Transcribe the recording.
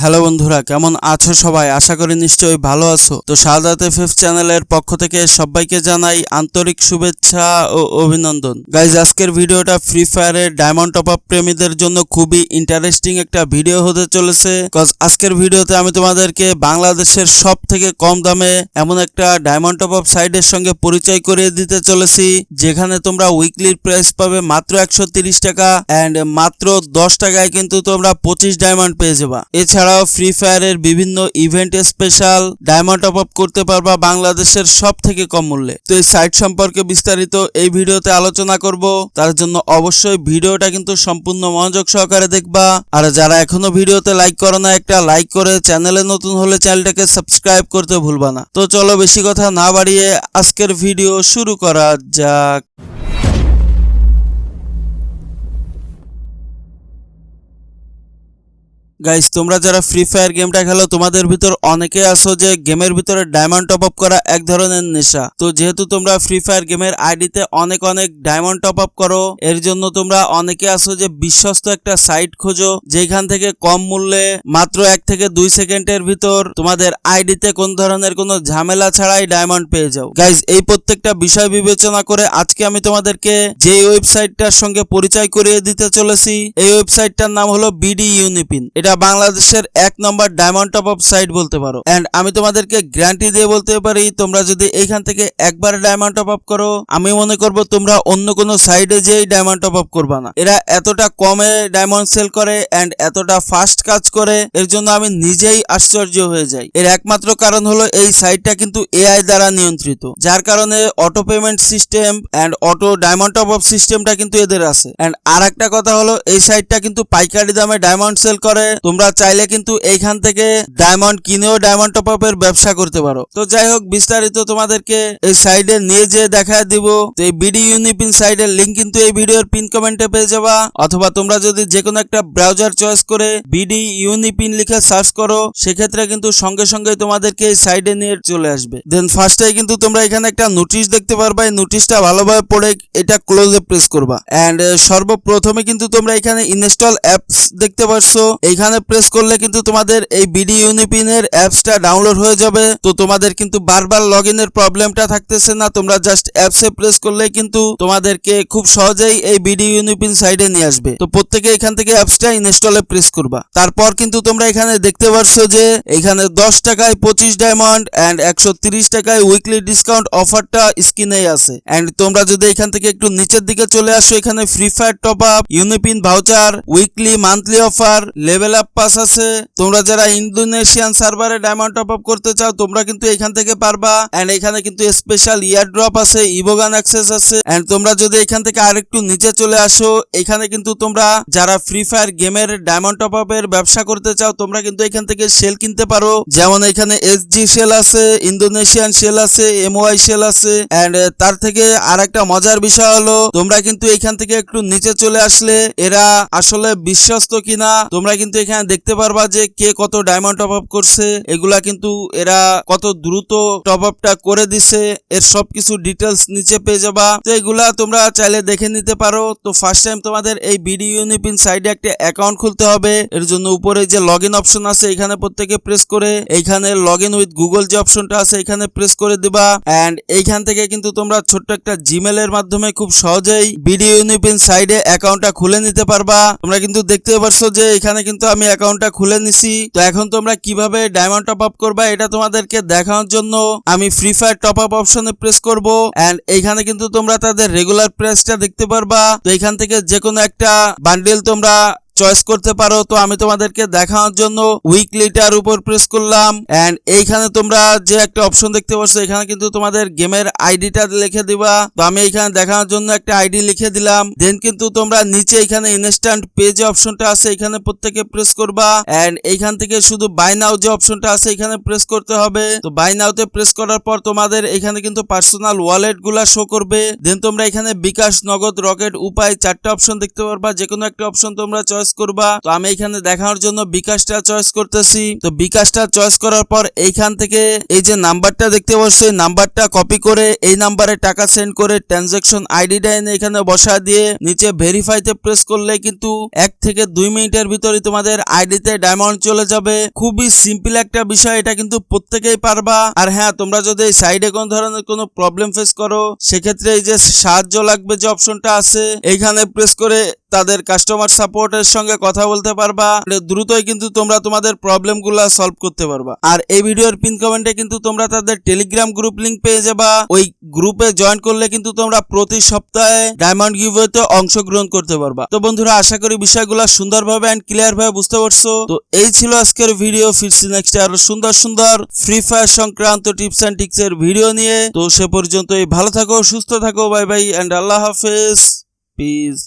Hello বন্ধুরা, কেমন আছো সবাই? আশা করি নিশ্চয়ই ভালো আছো। তো সাদাত এফ চ্যানেলের পক্ষ থেকে সবাইকে জানাই আন্তরিক শুভেচ্ছা ও অভিনন্দন। গাইজ আজকের ভিডিওটা ফ্রি ফায়ারের ডায়মন্ড টপ আপ প্রেমীদের জন্য খুবই ইন্টারেস্টিং একটা ভিডিও হতে চলেছে। কজ আজকের ভিডিওতে আমি তোমাদেরকে বাংলাদেশের সব থেকে কম দামে এমন একটা ডায়মন্ড টপ আপ সাইটের সঙ্গে পরিচয় করিয়ে দিতে চলেছি, যেখানে তোমরা উইকলির প্রাইস পাবে মাত্র একশো টাকা অ্যান্ড মাত্র দশ টাকায় কিন্তু তোমরা পঁচিশ ডায়মন্ড পেয়ে যাবা। এছাড়াও ফ্রি ফায়ারের বিভিন্ন event special diamond top up করতে পারবা বাংলাদেশের সব থেকে কম মূল্যে। তো এই সাইট সম্পর্কে বিস্তারিত এই ভিডিওতে আলোচনা করব। তার জন্য অবশ্যই ভিডিওটা কিন্তু সম্পূর্ণ মনোযোগ সহকারে দেখবা। আর যারা এখনও ভিডিওতে লাইক করো না, একটা লাইক করে চ্যানেলে নতুন হলে চ্যানেলটাকে সাবস্ক্রাইব করতে ভুলবা না। তো চলো বেশি কথা না বাড়িয়ে আজকের ভিডিও শুরু করা যাক। গাইস তোমরা যারা ফ্রি ফায়ার গেমটা খেলো, তোমাদের ভিতর অনেকে আছো যে গেমের ভিতরে ডায়মন্ড টপ আপ করা এক ধরনের নেশা। তো যেহেতু তোমরা ফ্রি ফায়ার গেমের আইডিতে অনেক অনেক ডায়মন্ড টপ আপ করো, এর জন্য তোমরা অনেকে আছো যে বিশ্বস্ত একটা সাইট খোঁজো যেখান থেকে কম মূল্যে মাত্র এক থেকে দুই সেকেন্ডের ভিতর তোমাদের আইডিতে কোন ধরনের কোনো ঝামেলা ছাড়াই ডায়মন্ড পেয়ে যাও। গাইজ এই প্রত্যেকটা বিষয় বিবেচনা করে আজকে আমি তোমাদেরকে যে ওয়েবসাইটটার সঙ্গে পরিচয় করিয়ে দিতে চলেছি, এই ওয়েবসাইটটার নাম হলো বিডি ইউনিপিন এটা বাংলাদেশের এক number diamond top up site বলতে পারো। এন্ড আমি তোমাদেরকে গ্যারান্টি দিয়ে বলতে পারি, তোমরা যদি এইখান থেকে একবার ডায়মন্ড টপ আপ করো, আমি মনে করব তোমরা অন্য কোনো সাইডে যেই ডায়মন্ড টপ আপ করবা না। এরা এতটা কমে ডায়মন্ড সেল করে এন্ড এতটা ফাস্ট কাজ করে, এর জন্য আমি নিজেই আশ্চর্য হয়ে যাই। এর একমাত্র কারণ হলো এই সাইটটা কিন্তু এআই দ্বারা নিয়ন্ত্রিত। যার কারণে auto payment system and auto diamond top up সিস্টেমটা কিন্তু এদের আছে। এন্ড আর একটা কথা হলো, এই সাইটটা কিন্তু পাইকারি দামে ডায়মন্ড সেল করে তোমরা চাইলে কিন্তু এইখান থেকে ডায়মন্ড কিনেও ডায়মন্ড টপ আপের ব্যবসা করতে পারো। তো যাই হোক, বিস্তারিত তোমাদেরকে এই সাইডে নিয়ে যে দেখা দিব। তো এই বিডি ইউনিপিন সাইডের লিঙ্ক কিন্তু এই ভিডিওর পিন কমেন্টে পেয়ে যাবা। অথবা তোমরা যদি যে কোনো একটা ব্রাউজার চয়েস করে বিডি ইউনিপিন লিখে সার্চ করো, সেক্ষেত্রে কিন্তু সঙ্গে সঙ্গে তোমাদেরকে এই সাইডে নিয়ে চলে আসবে। দেন ফার্স্টে কিন্তু তোমরা এখানে একটা নোটিশ দেখতে পারবা। এই নোটিশটা ভালোভাবে পড়ে এটা ক্লোজে প্রেস করবা। এন্ড সর্বপ্রথমে কিন্তু তোমরা এখানে ইনস্টল অ্যাপস দেখতে পারছ। এইখানে প্রেস করলে কিন্তু তোমাদের এই বিডি ইউনিপিনের অ্যাপসটা ডাউনলোড হয়ে যাবে। তো তোমাদের কিন্তু বারবার লগ ইনের প্রবলেমটা থাকতেছে না। তোমরা জাস্ট অ্যাপসে প্রেস করলেই কিন্তু তোমাদেরকে খুব সহজেই এই বিডি ইউনিপিন সাইডে নিয়ে আসবে। তো প্রত্যেকে এখান থেকে অ্যাপসটা ইনস্টলে প্রেস করবা। তারপর কিন্তু তোমরা এখানে দেখতে পারছ যে এখানে দশ টাকায় পঁচিশ ডায়মন্ড অ্যান্ড একশো টাকায় উইকলি ডিসকাউন্ট অফারটা স্ক্রিনেই আছে। অ্যান্ড তোমরা যদি এখান থেকে একটু নিচের দিকে চলে আসো, এখানে free fire top up UniPin voucher weekly monthly offer level up pass আছে। তোমরা যারা ইন্দোনেশিয়ান সার্ভারে ডায়মন্ড টপ আপ করতে চাও, তোমরা কিন্তু এখান থেকে পারবা। এন্ড এখানে কিন্তু স্পেশাল ইয়ার ড্রপ আছে ইভোগান অ্যাক্সেস আছে। এন্ড তোমরা যদি এখান থেকে আরেকটু নিচে চলে আসো, এখানে কিন্তু তোমরা যারা ফ্রি ফায়ার গেমের ডায়মন্ড টপ আপের ব্যবসা করতে চাও, তোমরা কিন্তু এখান থেকে সেল কিনতে পারো। যেমন এখানে এসজি সেল আছে ইন্দোনেশিয়ান সেল আছে এমওআই সেল আছে। এন্ড তার থেকে আর একটা মজার বিষয় হলো, তোমরা কিন্তু এখান থেকে একটু নিচে চলে আসলে, এরা আসলে বিশ্বস্ত কিনা, তোমরা কিন্তু এখানে দেখতে পারবা যে কে কত ডায়মন্ড টপ আপ করছে। এগুলা কিন্তু এরা কত দ্রুত টপ আপটা করে দিছে। এর সবকিছু ডিটেলস নিচে পেয়ে যাবা। তো এগুলা তোমরা চাইলে দেখে নিতে পারো। তো ফার্স্ট টাইম তোমাদের এই বিডি ইউনিপিন সাইডে একটা অ্যাকাউন্ট খুলতে হবে। এর জন্য উপরে যে লগ অপশন আছে, এখানে প্রত্যেকে প্রেস করে। এইখানে লগ উইথ গুগল যে অপশনটা আছে, এখানে প্রেস করে দিবা। এন্ড এইখান থেকে কিন্তু তোমরা ছোট্ট একটা জিমেল এর মাধ্যমে খুব সহজেই বিডি ইউনিপিন সাইডে অ্যাকাউন্টটা খুলে নিতে পারবা। তোমরা কিন্তু দেখতে পারছ যে এখানে কিন্তু আমি অ্যাকাউন্টটা খুলে নিছি। তো এখন তোমরা কীভাবে ডায়মন্ড টপ আপ করবা এটা তোমাদেরকে দেখানোর জন্য আমি ফ্রি ফায়ার টপ আপ অপশনে প্রেস করব। এন্ড এইখানে কিন্তু তোমরা তাদের রেগুলার প্রাইসটা দেখতে পারবা। তো এখান থেকে যে কোনো একটা বান্ডেল তোমরা চয়েস করতে পারো। তো আমি তোমাদেরকে দেখানোর জন্য উইকলিটার উপর প্রেস করলাম। এন্ড এইখানে তোমরা যে একটা অপশন দেখতে পাচ্ছ, এখানে কিন্তু তোমাদের গেমের আইডিটা লিখে দিবা। তো আমি এখানে দেখানোর জন্য একটা আইডি লিখে দিলাম। দেন কিন্তু তোমরা নিচে এখানে ইনস্ট্যান্ট পে যে অপশনটা আছে, এখানে প্রত্যেকে প্রেস করবা। এন্ড এইখান থেকে শুধু বাই নাও যে অপশনটা আছে, এখানে প্রেস করতে হবে। তো বাই নাওতে প্রেস করার পর তোমাদের এখানে কিন্তু পার্সোনাল ওয়ালেটগুলা শো করবে। দেন তোমরা এখানে বিকাশ নগদ রকেট উপায় চারটা অপশন দেখতে পারবা। যে কোনো একটা অপশন তোমরা চয়েস চয়েস করবা। তো আমি এখানে দেখানোর জন্য বিকাশটা চয়েস করতেছি। তো বিকাশটা চয়েস করার পর এইখান থেকে এই যে নাম্বারটা দেখতে পাচ্ছ নাম্বারটা কপি করে এই নাম্বারে টাকা সেন্ড করে ট্রানজাকশন আইডিটা এনে এখানে বসা দিয়ে নিচে ভেরিফাইতে প্রেস করলে কিন্তু এক থেকে দুই মিনিটের ভিতরে তোমাদের আইডিতে ডায়মন্ড চলে যাবে। খুবই সিম্পল একটা বিষয়, এটা কিন্তু প্রত্যেকেই পারবা। আর হ্যাঁ তোমরা যদি এই সাইডে কোন ধরনের কোনো প্রবলেম ফেস করো, সেক্ষেত্রে এই যে সাহায্য লাগবে যে অপশনটা আছে, এইখানে প্রেস করে তাদের কাস্টমার সাপোর্টের সঙ্গে কথা বলতে পারবা দ্রুতই কিন্তু তোমরা তোমাদের প্রবলেমগুলা সলভ করতে পারবা। আর এই ভিডিওর পিন কমেন্টে কিন্তু তোমরা তাদের টেলিগ্রাম গ্রুপ লিংক পেয়ে যাবা। ওই গ্রুপে জয়েন করলে কিন্তু তোমরা প্রতি সপ্তাহে ডায়মন্ড গিভওয়েতে অংশগ্রহণ করতে পারবা। তো বন্ধুরা, আশা করি বিষয়গুলো সুন্দরভাবে এন্ড ক্লিয়ার ভাবে বুঝতে পারছ। তো এই ছিল আজকের ভিডিও ফিরছি নেক্সট আরও সুন্দর সুন্দর ফ্রি ফায়ার সংক্রান্ত টিপস এন্ড টিক্স এর ভিডিও নিয়ে। তো সে পর্যন্তই, ভালো থাকো, সুস্থ থাকো বাই বাই এন্ড আল্লাহ হাফেজ। পিস